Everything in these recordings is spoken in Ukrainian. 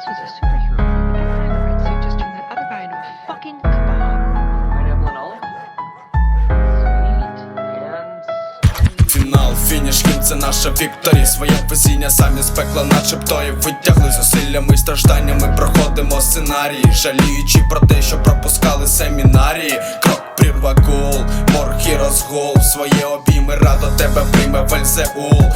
this was a superhero movie, I'd kind of right that other guy fucking kebab. Right, Evelyn фініш, кінь, це наша вікторія Своє везіння самі з пекла начебто і витягли зусиллями і стражданнями проходимо сценарії, жаліючи про те, що пропускали семінарії. Крок прірва гул, морг і розгул, своє обійми радо тебе прийме вальзеул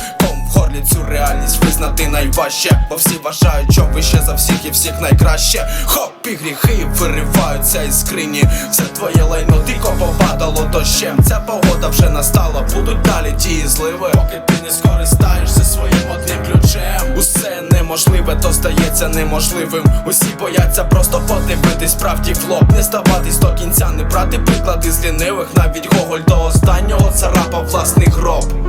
горлі цю реальність визнати найважче. Бо всі вважають, що вище за всіх і всіх найкраще. Хоп і гріхи вириваються із скрині. Все твоє лайно дико попадало дощем. Ця погода вже настала, будуть далі ті зливи. Поки ти не скористаєшся своїм одним ключем. Усе неможливе, то здається неможливим. Усі бояться просто подивитись правді в лоб Не здаватись до кінця, не брати приклади з лінивих. Навіть Гоголь до останнього царапав власний гроб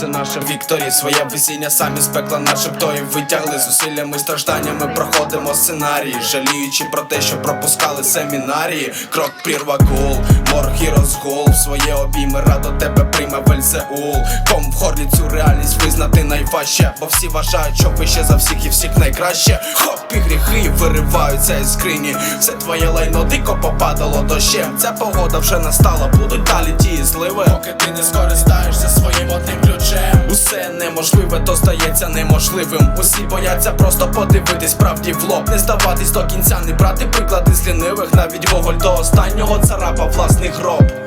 це наша вікторія, своє весіння самі з пекла начебто і витягли зусиллями, стражданнями проходимо сценарії, жаліючи про те, що пропускали семінарії. Крок прірва гул, морг і розгул своє обійми радо тебе прийме Вельзеул Ком в горлі цю реальність визнати найважче. Бо всі вважають, що вище за всіх і всіх найкраще. Хоп і гріхи вириваються із скрині. Все твоє лайно дико попадало дощем. Ця погода вже настала, будуть далі ті зливи. Поки ти не скористаєшся своїм одним Усе неможливе, то здається неможливим. Усі бояться просто подивитись правді в лоб. Не здаватись до кінця, не брати приклади з лінивих. Навіть Гоголь до останнього царапа власний гроб